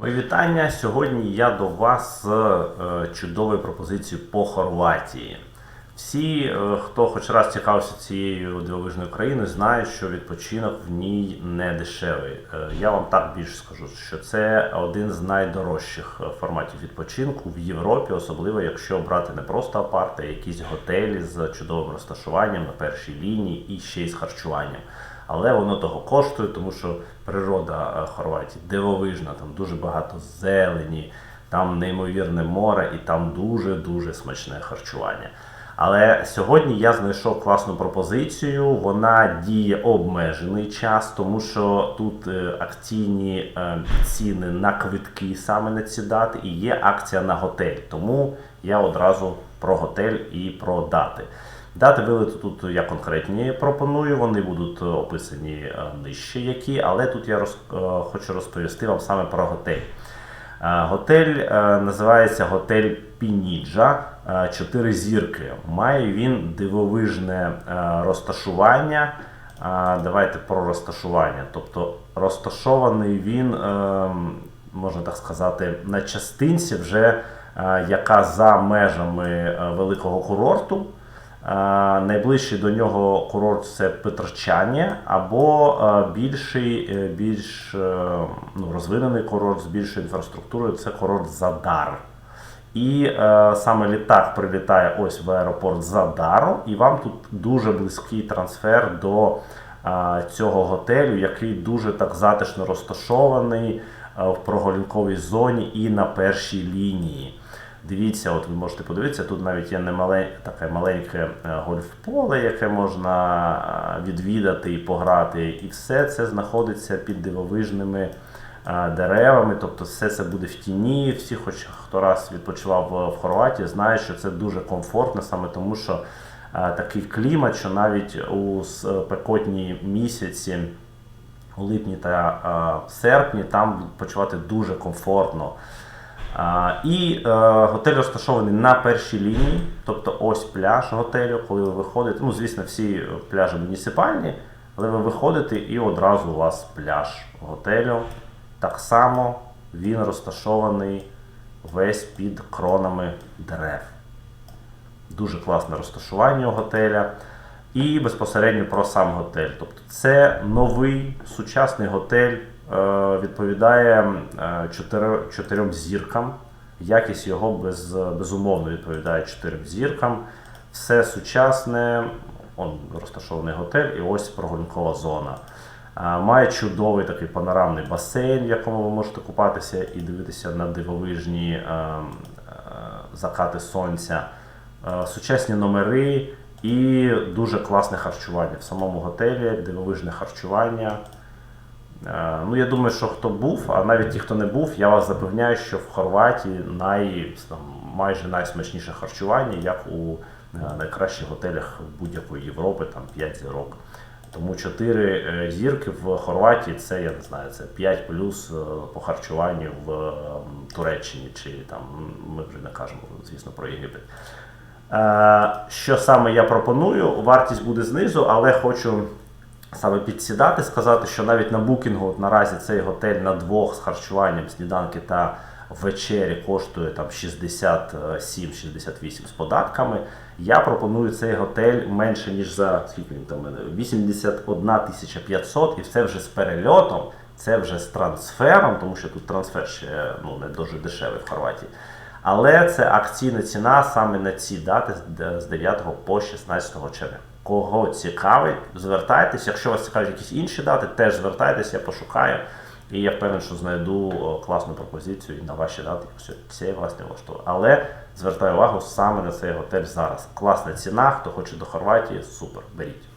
Мої вітання. Сьогодні я до вас з е, чудовою пропозицією по Хорватії. Всі, е, хто хоч раз цікавився цією дивовижною країною, знають, що відпочинок в ній не дешевий. Е, Я вам так більше скажу, що це один з найдорожчих форматів відпочинку в Європі, особливо якщо брати не просто апарти, а якісь готелі з чудовим розташуванням на першій лінії і ще й з харчуванням. Але воно того коштує, тому що природа е, Хорватії дивовижна, там дуже багато зелені, там неймовірне море і там дуже-дуже смачне харчування. Але сьогодні я знайшов класну пропозицію. Вона діє обмежений час, тому що тут е, акційні е, ціни на квитки саме на ці дати, і є акція на готель. Тому я одразу про готель і про дати. Дати вилету тут я конкретні пропоную, вони будуть е, описані е, нижче які, але тут я роз, е, хочу розповісти вам саме про готель. Готель називається готель Пініджа. е, Чотири зірки. Має він дивовижне розташування. Давайте про розташування. Тобто розташований він, можна так сказати, на частинці, вже яка за межами великого курорту. Е, Найближчий до нього курорт це Петрчані або е, більший, е, більш ну, розвинений курорт з більшою інфраструктурою це курорт Задар. І е, саме літак прилітає ось в аеропорт Задару, і вам тут дуже близький трансфер до е, цього готелю, який дуже так затишно розташований е, в прогулянковій зоні і на першій лінії. Дивіться, от ви можете подивитися, тут навіть є немале, таке маленьке е, гольф-поле, яке можна е, відвідати і пограти. І все це знаходиться під дивовижними е, деревами. Тобто все це буде в тіні. Всі, хоч хто раз відпочивав в- Хорватії, знають, що це дуже комфортно, саме тому що такий клімат, що навіть у спекотні місяці. У липні та серпні там відпочивати дуже комфортно. І е, готель розташований на першій лінії, тобто ось пляж готелю, коли ви виходите. Ну, звісно, всі пляжі муніципальні, але ви виходите і одразу у вас пляж готелю. Так само він розташований весь під кронами дерев. Дуже класне розташування готеля. І безпосередньо про сам готель. Тобто це новий сучасний готель, відповідає е, чотирьом зіркам. Якість його без, безумовно відповідає чотирьом зіркам. Все сучасне, он розташований готель, і ось прогулянкова зона. Е, Має чудовий такий панорамний басейн, в якому ви можете купатися і дивитися на дивовижні е, е, закати сонця, Е, сучасні номери і дуже класне харчування в самому готелі, дивовижне харчування. Е, Ну, я думаю, що хто був, а навіть ті, хто не був, я вас запевняю, що в Хорватії най, там, майже найсмачніше харчування, як у е, найкращих готелях будь-якої Європи, там 5 зірок. Тому 4 зірки в Хорватії це, я не знаю, це 5 плюс е, по харчуванню в е, Туреччині, чи там ми вже не кажемо, звісно, про Єгипет. Е, Що саме я пропоную? Вартість буде знизу, але хочу саме підсідати, сказати, що навіть на букінгу от наразі цей готель на двох з харчуванням, сніданки та вечері коштує там 67-68 з податками. Я пропоную цей готель менше, ніж за скільки він там у мене? 81 500 і це вже з перельотом, це вже з трансфером, тому що тут трансфер ще ну, не дуже дешевий в Хорватії. Але це акційна ціна саме на ці дати з 9 по 16 червня. Кого цікавить, звертайтесь. Якщо вас цікавлять якісь інші дати, теж звертайтесь, я пошукаю. І я впевнений, що знайду класну пропозицію на ваші дати, якщо це вас не влаштовує. Але звертаю увагу саме на цей готель зараз. Класна ціна. Хто хоче до Хорватії, супер, беріть.